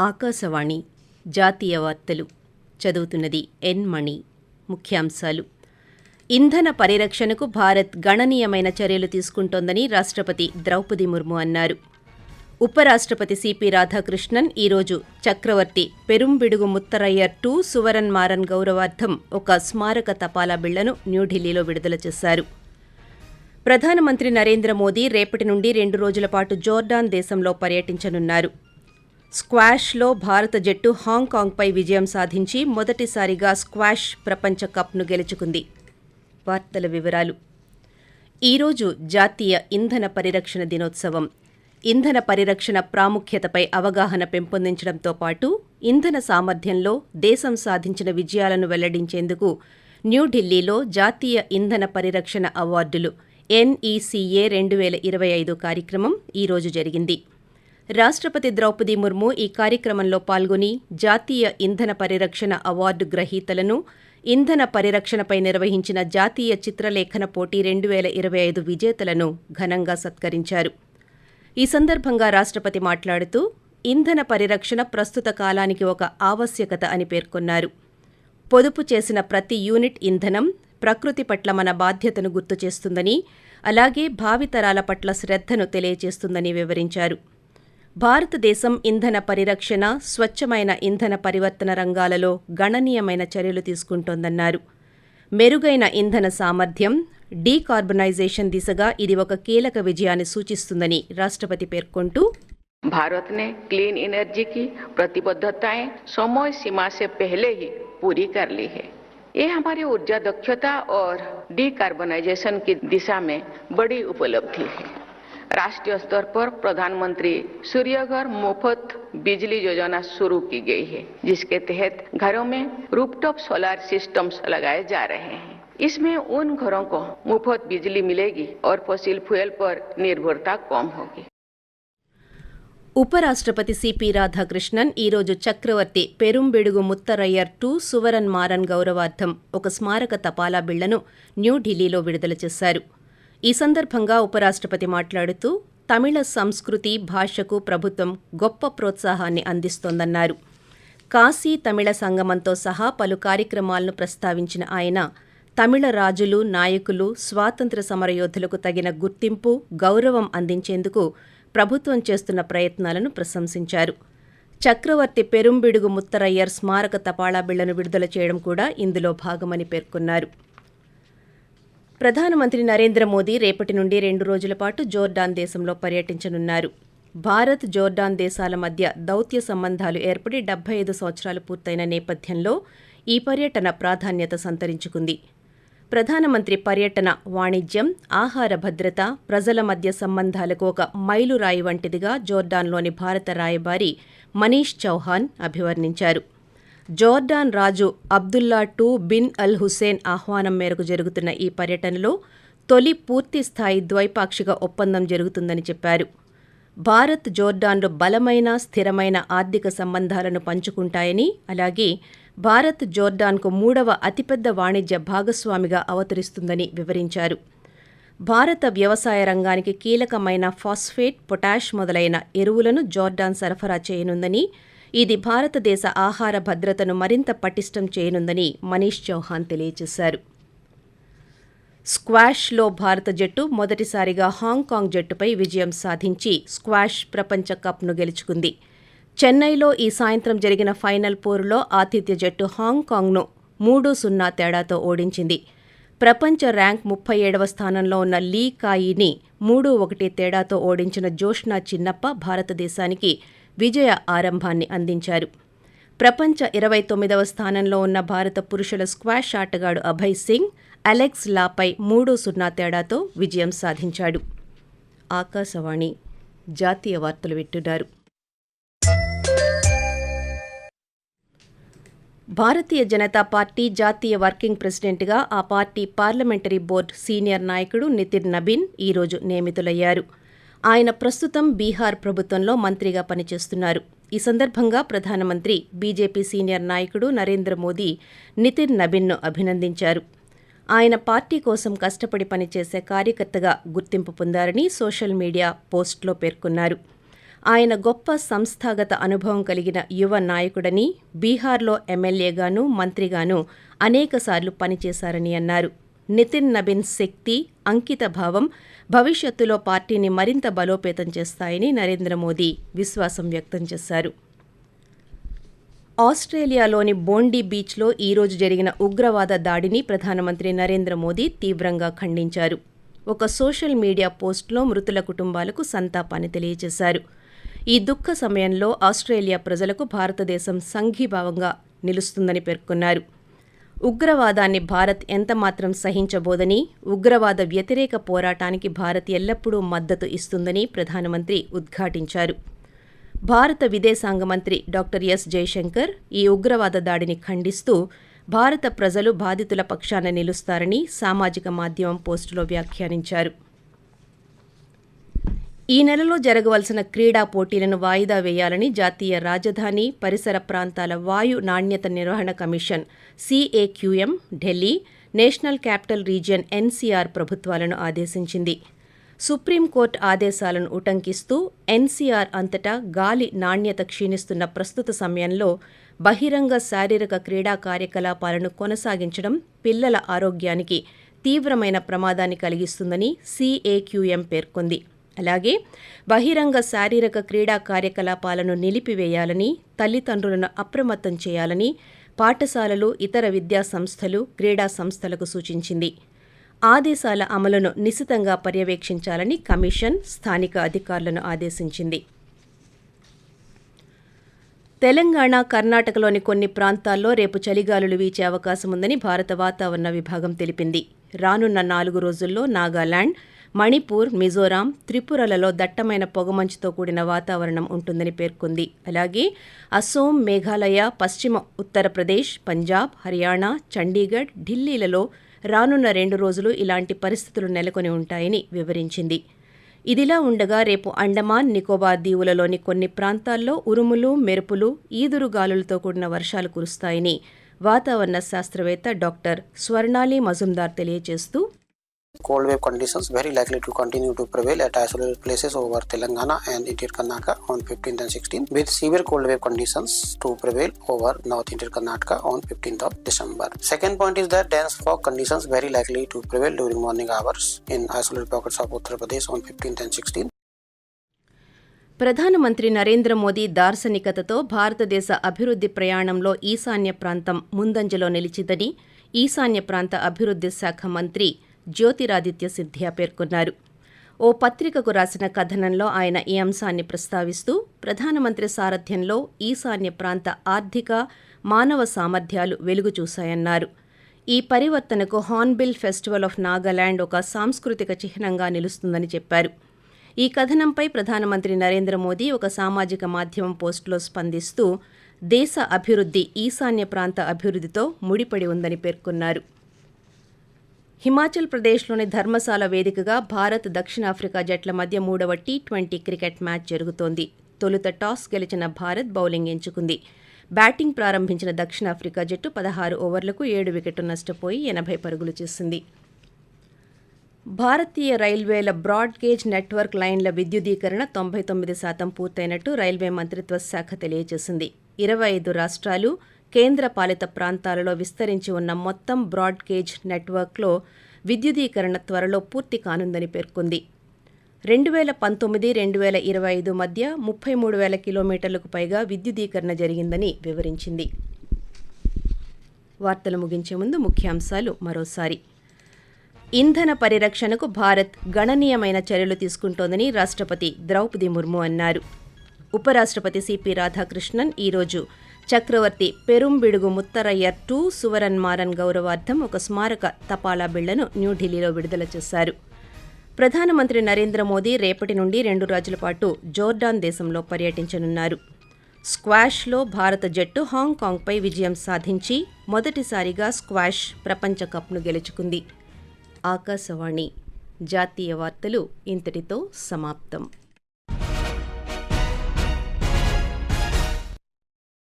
ఆకాశవాణి జాతీయ వార్తలు. చదువుతున్నది ఎన్ మణి. ముఖ్యాంశాలు. ఇంధన పరిరక్షణకు భారత్ గణనీయమైన చర్యలు తీసుకుంటోందని రాష్ట్రపతి ద్రౌపది ముర్ము అన్నారు. ఉపరాష్ట్రపతి సిపి రాధాకృష్ణన్ ఈరోజు చక్రవర్తి పెరుంబిడుగు ముత్తరయ్యర్ టూ సువరన్ మారన్ గౌరవార్థం ఒక స్మారక తపాలా బిళ్ళను న్యూఢిల్లీలో విడుదల చేశారు. ప్రధానమంత్రి నరేంద్ర మోదీ రేపటి నుండి రెండు రోజుల పాటు జోర్డాన్ దేశంలో పర్యటించనున్నారు. స్క్వాష్లో భారత జట్టు హాంకాంగ్పై విజయం సాధించి మొదటిసారిగా స్క్వాష్ ప్రపంచ కప్ను గెలుచుకుంది. వార్తల వివరాలు. ఈరోజు జాతీయ ఇంధన పరిరక్షణ దినోత్సవం. ఇంధన పరిరక్షణ ప్రాముఖ్యతపై అవగాహన పెంపొందించడంతో పాటు ఇంధన సామర్థ్యంలో దేశం సాధించిన విజయాలను వెల్లడించేందుకు న్యూఢిల్లీలో జాతీయ ఇంధన పరిరక్షణ అవార్డులు ఎన్ఈసీఏ రెండు వేల ఇరవై ఐదు కార్యక్రమం ఈరోజు జరిగింది. రాష్ట్రపతి ద్రౌపది ముర్ము ఈ కార్యక్రమంలో పాల్గొని జాతీయ ఇంధన పరిరక్షణ అవార్డు గ్రహీతలను ఇంధన పరిరక్షణపై నిర్వహించిన జాతీయ చిత్రలేఖన పోటీ రెండు వేల ఇరవై ఐదు విజేతలను ఘనంగా సత్కరించారు. ఈ సందర్భంగా రాష్ట్రపతి మాట్లాడుతూ ఇంధన పరిరక్షణ ప్రస్తుత కాలానికి ఒక ఆవశ్యకత అని పేర్కొన్నారు. పొదుపు చేసిన ప్రతి యూనిట్ ఇంధనం ప్రకృతి పట్ల మన బాధ్యతను గుర్తు చేస్తుందని అలాగే భావితరాల పట్ల శ్రద్ధను తెలియజేస్తుందని వివరించారు. భారతదేశం ఇంధన పరిరక్షణ స్వచ్ఛమైన ఇంధన పరివర్తన రంగాలలో గణనీయమైన చర్యలు తీసుకుంటోందన్నారు మెరుగైన ఇంధన సామర్థ్యం డీకార్బనైజేషన్ దిశగా ఇది ఒక కీలక విజయాన్ని సూచిస్తుందని రాష్ట్రపతి పేర్కొంటూ भारत ने क्लीन एनर्जी की प्रतिबद्धताएं समय सीमा से पहले ही पूरी कर ली है ये हमारी ऊर्जा दक्षता और डिकार्बनाइजेशन की दिशा में बड़ी उपलब्धि है राष्ट्रीय स्तर पर प्रधानमंत्री सूर्यघर मुफ्त बिजली योजना शुरू की गई है जिसके तहत घरों में रूपटॉप सोलर सिस्टम्स लगाए जा रहे हैं इसमें उन घरों को मुफ्त बिजली मिलेगी और फॉसिल फ्यूल पर निर्भरता कम होगी ఉపరాష్ట్రపతి సిపి రాధాకృష్ణన్ ఈరోజు చక్రవర్తి పెరుంబిడుగు ముత్తరయ్యర్ టూ సువరన్ మారన్ గౌరవార్థం ఒక స్మారక తపాలా బిళ్లను న్యూఢిల్లీలో విడుదల చేశారు ఈ సందర్భంగా ఉపరాష్ట్రపతి మాట్లాడుతూ తమిళ సంస్కృతి భాషకు ప్రభుత్వం గొప్ప ప్రోత్సాహాన్ని అందిస్తోందన్నారు. కాశీ తమిళ సంగమంతో సహా పలు కార్యక్రమాలను ప్రస్తావించిన ఆయన తమిళ రాజులు నాయకులు స్వాతంత్ర సమరయోధులకు తగిన గుర్తింపు గౌరవం అందించేందుకు ప్రభుత్వం చేస్తున్న ప్రయత్నాలను ప్రశంసించారు. చక్రవర్తి పెరుంబిడుగు ముత్తరయ్యర్ స్మారక తపాళా బిళ్ళను విడుదల చేయడం కూడా ఇందులో భాగమని పేర్కొన్నారు. ప్రధానమంత్రి నరేంద్ర మోదీ రేపటి నుండి రెండు రోజుల పాటు జోర్డాన్ దేశంలో పర్యటించనున్నారు. భారత్ జోర్డాన్ దేశాల మధ్య దౌత్య సంబంధాలు ఏర్పడి డెబ్బై ఐదు సంవత్సరాలు పూర్తయిన నేపథ్యంలో ఈ పర్యటన ప్రాధాన్యత సంతరించుకుంది. ప్రధానమంత్రి పర్యటన వాణిజ్యం ఆహార భద్రత ప్రజల మధ్య సంబంధాలకు ఒక మైలురాయి వంటిదిగా జోర్డాన్లోని భారత రాయబారి మనీష్ చౌహాన్ అభివర్ణించారు. జోర్డాన్ రాజు Abdullah two bin Al Hussein ఆహ్వానం మేరకు జరుగుతున్న ఈ పర్యటనలో తొలి పూర్తిస్థాయి ద్వైపాక్షిక ఒప్పందం జరుగుతుందని చెప్పారు. భారత్ జోర్డాన్లు బలమైన స్థిరమైన ఆర్థిక సంబంధాలను పంచుకుంటాయని అలాగే భారత్ జోర్డాన్కు మూడవ అతిపెద్ద వాణిజ్య భాగస్వామిగా అవతరిస్తుందని వివరించారు. భారత వ్యవసాయ రంగానికి కీలకమైన ఫాస్ఫేట్ పొటాష్ మొదలైన ఎరువులను జోర్డాన్ సరఫరా చేయనుందని ఇది భారతదేశ ఆహార భద్రతను మరింత పటిష్టం చేయనుందని మనీష్ చౌహాన్ తెలియజేశారు. స్క్వాష్లో భారత జట్టు మొదటిసారిగా హాంకాంగ్ జట్టుపై విజయం సాధించి స్క్వాష్ ప్రపంచ కప్ను గెలుచుకుంది. చెన్నైలో ఈ సాయంత్రం జరిగిన ఫైనల్ పోరులో ఆతిథ్య జట్టు హాంకాంగ్ను మూడు సున్నా తేడాతో ఓడించింది. ప్రపంచ ర్యాంక్ ముప్పై ఏడవ స్థానంలో ఉన్న లీ కాయిని మూడు ఒకటి తేడాతో ఓడించిన జోష్నా చిన్నప్ప భారతదేశానికి విజయ ఆరంభాన్ని అందించారు. ప్రపంచ ఇరవై తొమ్మిదవ స్థానంలో ఉన్న భారత పురుషుల స్క్వాష్ ఆటగాడు అభయ్ సింగ్ అలెక్స్ లాపై మూడు సున్నా తేడాతో విజయం సాధించాడు. ఆకాశవాణి జాతీయ వార్తలు వింటున్నారు. భారతీయ జనతా పార్టీ జాతీయ వర్కింగ్ ప్రెసిడెంట్గా ఆ పార్టీ పార్లమెంటరీ బోర్డు సీనియర్ నాయకుడు నితిన్ నబీన్ ఈరోజు నియమితులయ్యారు. ఆయన ప్రస్తుతం బీహార్ ప్రభుత్వంలో మంత్రిగా పనిచేస్తున్నారు. ఈ సందర్భంగా ప్రధానమంత్రి బీజేపీ సీనియర్ నాయకుడు నరేంద్ర మోదీ నితిన్ నబీన్ను అభినందించారు. ఆయన పార్టీ కోసం కష్టపడి పనిచేసే కార్యకర్తగా గుర్తింపు పొందారని సోషల్ మీడియా పోస్టులో పేర్కొన్నారు. ఆయన గొప్ప సంస్థాగత అనుభవం కలిగిన యువ నాయకుడని బీహార్లో ఎమ్మెల్యేగాను మంత్రిగాను అనేకసార్లు పనిచేశారని అన్నారు. నితిన్ నబిన్ శక్తి అంకిత భావం భవిష్యత్తులో పార్టీని మరింత బలోపేతం చేస్తాయని నరేంద్ర మోదీ విశ్వాసం వ్యక్తం చేశారు. ఆస్ట్రేలియాలోని బోండీ బీచ్లో ఈరోజు జరిగిన ఉగ్రవాద దాడిని ప్రధానమంత్రి నరేంద్ర మోదీ తీవ్రంగా ఖండించారు. ఒక సోషల్ మీడియా పోస్టులో మృతుల కుటుంబాలకు సంతాపాన్ని తెలియజేశారు. ఈ దుఃఖ సమయంలో ఆస్ట్రేలియా ప్రజలకు భారతదేశం సంఘీభావంగా నిలుస్తుందని పేర్కొన్నారు. ఉగ్రవాదాన్ని భారత్ ఎంతమాత్రం సహించబోదని ఉగ్రవాద వ్యతిరేక పోరాటానికి భారత్ ఎల్లప్పుడూ మద్దతు ఇస్తుందని ప్రధానమంత్రి ఉద్ఘాటించారు. భారత విదేశాంగ మంత్రి డాక్టర్ ఎస్ జైశంకర్ ఈ ఉగ్రవాద దాడిని ఖండిస్తూ భారత ప్రజలు బాధితుల పక్షాన నిలుస్తారని సామాజిక మాధ్యమం పోస్టులో వ్యాఖ్యానించారు. ఈ నెలలో జరగవలసిన క్రీడా పోటీలను వాయిదా వేయాలని జాతీయ రాజధాని పరిసర ప్రాంతాల వాయు నాణ్యత నిర్వహణ commission CAQM Delhi national capital region NCR ప్రభుత్వాలను ఆదేశించింది. సుప్రీంకోర్టు ఆదేశాలను ఉటంకిస్తూ ఎన్సీఆర్ అంతటా గాలి నాణ్యత క్షీణిస్తున్న ప్రస్తుత సమయంలో బహిరంగ శారీరక క్రీడా కార్యకలాపాలను కొనసాగించడం పిల్లల ఆరోగ్యానికి తీవ్రమైన ప్రమాదాన్ని కలిగిస్తుందని సిఏక్యూఎం పేర్కొంది. అలాగే బహిరంగ శారీరక క్రీడా కార్యకలాపాలను నిలిపివేయాలని తల్లిదండ్రులను అప్రమత్తం చేయాలని పాఠశాలలు ఇతర విద్యా సంస్థలు క్రీడా సంస్థలకు సూచించింది. ఆదేశాల అమలును నిశితంగా పర్యవేక్షించాలని కమిషన్ స్థానిక అధికారులను ఆదేశించింది. తెలంగాణ కర్ణాటకలోని కొన్ని ప్రాంతాల్లో రేపు చలిగాలులు వీచే అవకాశం ఉందని భారత వాతావరణ విభాగం తెలిపింది. రానున్న నాలుగు రోజుల్లో నాగాలాండ్ మణిపూర్ మిజోరాం త్రిపురలలో దట్టమైన పొగమంచుతో కూడిన వాతావరణం ఉంటుందని పేర్కొంది. అలాగే అసోం మేఘాలయ పశ్చిమ ఉత్తరప్రదేశ్ పంజాబ్ హర్యానా చండీగఢ్ ఢిల్లీలలో రానున్న రెండు రోజులు ఇలాంటి పరిస్థితులు నెలకొని ఉంటాయని వివరించింది. ఇదిలా ఉండగా రేపు అండమాన్ నికోబార్ దీవులలోని కొన్ని ప్రాంతాల్లో ఉరుములు మెరుపులు ఈదురుగాలులతో కూడిన వర్షాలు కురుస్తాయని వాతావరణ శాస్త్రవేత్త డాక్టర్ స్వర్ణాలి మజుందార్ తెలియజేస్తూ cold wave conditions very likely to continue to prevail at isolated places over Telangana and Interior Karnataka on 15th and 16th, with severe cold wave conditions to prevail over North Interior Karnataka on 15th of December. Second point is that dense fog conditions very likely to prevail during morning hours in isolated pockets of Uttar Pradesh on 15th and 16th. ప్రధానమంత్రి నరేంద్ర మోదీ దార్శనికతతో భారతదేశ అభివృద్ధి ప్రయాణంలో ఈశాన్య ప్రాంతం ముందంజలో నిలిచిందని ఈశాన్య ప్రాంత అభివృద్ధి శాఖ మంత్రి జ్యోతిరాదిత్య సింధియా పేర్కొన్నారు. ఓ పత్రికకు రాసిన కథనంలో ఆయన ఈ అంశాన్ని ప్రస్తావిస్తూ ప్రధానమంత్రి సారథ్యంలో ఈశాన్య ప్రాంత ఆర్థిక మానవ సామర్థ్యాలు వెలుగు చూశాయన్నారు. ఈ పరివర్తనకు హార్న్బిల్ ఫెస్టివల్ ఆఫ్ నాగాలాండ్ ఒక సాంస్కృతిక చిహ్నంగా నిలుస్తుందని చెప్పారు. ఈ కథనంపై ప్రధానమంత్రి నరేంద్ర మోదీ ఒక సామాజిక మాధ్యమం పోస్టులో స్పందిస్తూ దేశ అభివృద్ధి ఈశాన్య ప్రాంత అభివృద్ధితో ముడిపడి ఉందని పేర్కొన్నారు. హిమాచల్ ప్రదేశ్లోని ధర్మశాల వేదికగా భారత్ దక్షిణాఫ్రికా జట్ల మధ్య మూడవ టీ ట్వంటీ క్రికెట్ మ్యాచ్ జరుగుతోంది. తొలుత టాస్ గెలిచిన భారత్ బౌలింగ్ ఎంచుకుంది. బ్యాటింగ్ ప్రారంభించిన దక్షిణాఫ్రికా జట్టు పదహారు ఓవర్లకు ఏడు వికెట్లు నష్టపోయి ఎనభై పరుగులు చేసింది. భారతీయ రైల్వేల బ్రాడ్ గేజ్ నెట్వర్క్ లైన్ల విద్యుదీకరణ తొంభై తొమ్మిది శాతం పూర్తయినట్టు రైల్వే మంత్రిత్వ శాఖ తెలియజేసింది. ఇరవై ఐదు రాష్ట్రాలు కేంద్ర పాలిత ప్రాంతాలలో విస్తరించి ఉన్న మొత్తం బ్రాడ్గేజ్ నెట్వర్క్లో విద్యుదీకరణ త్వరలో పూర్తి కానుందని పేర్కొంది. రెండు వేల పంతొమ్మిది రెండు వేల ఇరవై ఐదు మధ్య ముప్పై మూడు వేల కిలోమీటర్లకు పైగా విద్యుదీకరణ జరిగిందని వివరించింది. వార్తలు ముగించే ముందు ముఖ్యాంశాలు మరోసారి. ఇంధన పరిరక్షణకు భారత్ గణనీయమైన చర్యలు తీసుకుంటోందని రాష్ట్రపతి ద్రౌపది ముర్ము అన్నారు. ఉపరాష్ట్రపతి సిపి రాధాకృష్ణన్ ఈరోజు చక్రవర్తి పెరుంబిడుగు ముత్తరయ్యర్ టూ సువరన్ మారన్ గౌరవార్థం ఒక స్మారక తపాలా బిళ్ళను న్యూఢిల్లీలో విడుదల చేశారు. ప్రధానమంత్రి నరేంద్ర మోదీ రేపటి నుండి రెండు రోజుల పాటు జోర్డాన్ దేశంలో పర్యటించనున్నారు. స్క్వాష్లో భారత జట్టు హాంకాంగ్పై విజయం సాధించి మొదటిసారిగా స్క్వాష్ ప్రపంచ కప్ను గెలుచుకుంది. ఆకాశవాణి జాతీయ వార్తలు ఇంతటితో సమాప్తం.